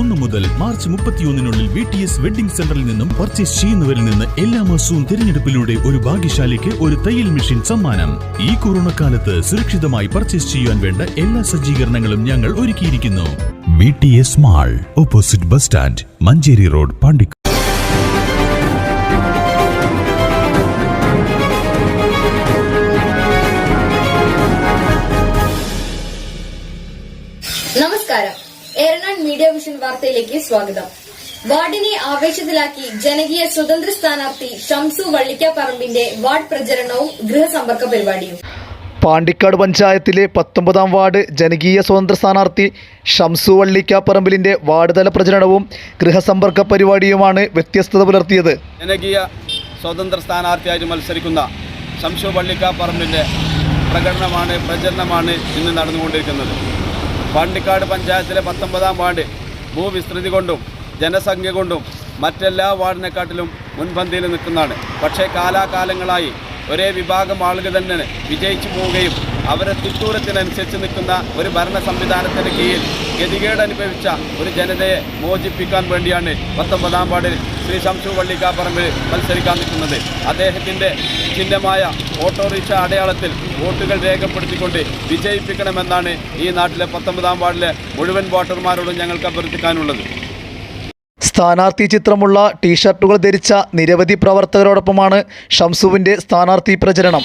ഒന്ന് മുതൽ മാർച്ച് മുപ്പത്തിയൊന്നിനുള്ളിൽ വി ടി എസ് വെഡിംഗ് സെന്ററിൽ നിന്നും പർച്ചേസ് ചെയ്യുന്നവരിൽ നിന്ന് എല്ലാ മാസവും തിരഞ്ഞെടുപ്പിലൂടെ ഒരു ഭാഗ്യശാലിക്ക് ഒരു തയ്യൽ മെഷീൻ സമ്മാനം. ഈ കൊറോണ കാലത്ത് സുരക്ഷിതമായി പർച്ചേസ് ചെയ്യാൻ വേണ്ട എല്ലാ സജ്ജീകരണങ്ങളും ഞങ്ങൾ ഒരുക്കിയിരിക്കുന്നു. V T S mall opposite bus stand Manjeri road പാണ്ടിക്ക നമസ്കാരം. ഏറനാട് മീഡിയ വിഷൻ വാർത്തയിലേക്ക് സ്വാഗതം. വാർഡിനെ ആവേശത്തിലാക്കി ജനകീയ സ്വതന്ത്ര സ്ഥാനാർത്ഥി ഷംസു വള്ളിക്കാപ്പറമ്പിന്റെ വാർഡ് പ്രചരണവും ഗൃഹസമ്പർക്ക പരിപാടിയും. പാണ്ടിക്കാട് പഞ്ചായത്തിലെ പത്തൊമ്പതാം വാർഡ് ജനകീയ സ്വതന്ത്ര സ്ഥാനാർത്ഥി ഷംസു വള്ളിക്കാപ്പറമ്പിലിന്റെ വാർഡ് തല പ്രചരണവും ഗൃഹസമ്പർക്ക പരിപാടിയുമാണ് വ്യത്യസ്തത പുലർത്തിയത്. ജനകീയ സ്വതന്ത്ര സ്ഥാനാർത്ഥിയായിട്ട് മത്സരിക്കുന്ന ഷംസു വള്ളിക്കാപ്പറമ്പിന്റെ പ്രകടനമാണ് പ്രചരണമാണ് ഇന്ന് നടന്നുകൊണ്ടിരിക്കുന്നത്. പാണ്ടിക്കാട് പഞ്ചായത്തിലെ പത്തൊമ്പതാം വാർഡ് ഭൂവിസ്തൃതി കൊണ്ടും ജനസംഖ്യ കൊണ്ടും മറ്റെല്ലാ വാർഡിനെക്കാട്ടിലും മുൻപന്തിയിൽ നിൽക്കുന്നതാണ്. പക്ഷേ കാലാകാലങ്ങളായി ഒരേ വിഭാഗം ആളുകൾ തന്നെ വിജയിച്ചു പോവുകയും അവരെ തുത്തൂരത്തിനനുസരിച്ച് നിൽക്കുന്ന ഒരു ഭരണ സംവിധാനത്തിന് കീഴിൽ ഗതികേട് അനുഭവിച്ച ഒരു ജനതയെ മോചിപ്പിക്കാൻ വേണ്ടിയാണ് പത്തൊമ്പതാം വാർഡിൽ ശ്രീ ശംസു വള്ളിക്കാപ്പറമ്പിൽ മത്സരിക്കാൻ നിൽക്കുന്നത്. അദ്ദേഹത്തിന്റെ ചിഹ്നമായ ഓട്ടോറിക്ഷ അടയാളത്തിൽ വോട്ടുകൾ രേഖപ്പെടുത്തിക്കൊണ്ട് വിജയിപ്പിക്കണമെന്നാണ് ഈ നാട്ടിലെ പത്തൊമ്പതാം വാർഡിലെ മുഴുവൻ വോട്ടർമാരോടും ഞങ്ങൾക്ക് അഭ്യർത്ഥിക്കാനുള്ളത്. സ്ഥാനാർത്ഥി ചിത്രമുള്ള ടീഷർട്ടുകൾ ധരിച്ച നിരവധി പ്രവർത്തകരോടൊപ്പമാണ് ഷംസുവിന്റെ സ്ഥാനാർത്ഥി പ്രചരണം.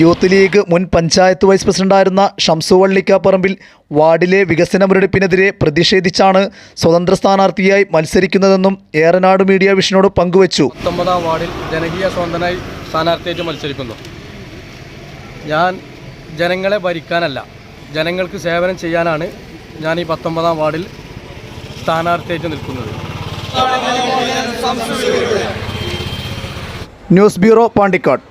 യൂത്ത് ലീഗ് മുൻ പഞ്ചായത്ത് വൈസ് പ്രസിഡന്റായിരുന്ന ഷംസു വള്ളിക്കാപ്പറമ്പിൽ വാർഡിലെ വികസന മുരടിപ്പിനെതിരെ പ്രതിഷേധിച്ചാണ് സ്വതന്ത്ര സ്ഥാനാർത്ഥിയായി മത്സരിക്കുന്നതെന്നും ഏറനാട് മീഡിയ വിഷനോട് പങ്കുവച്ചു. പത്തൊമ്പതാം വാർഡിൽ ജനകീയ സ്വതന്ത്രനായി സ്ഥാനാർത്ഥിയായിട്ട് മത്സരിക്കുന്നു. ഞാൻ ജനങ്ങളെ ഭരിക്കാനല്ല ജനങ്ങൾക്ക് സേവനം ചെയ്യാനാണ് ഞാൻ ഈ പത്തൊമ്പതാം വാർഡിൽ സ്ഥാനാർത്ഥിയായിട്ട് നിൽക്കുന്നത്. News bureau Pandikkad.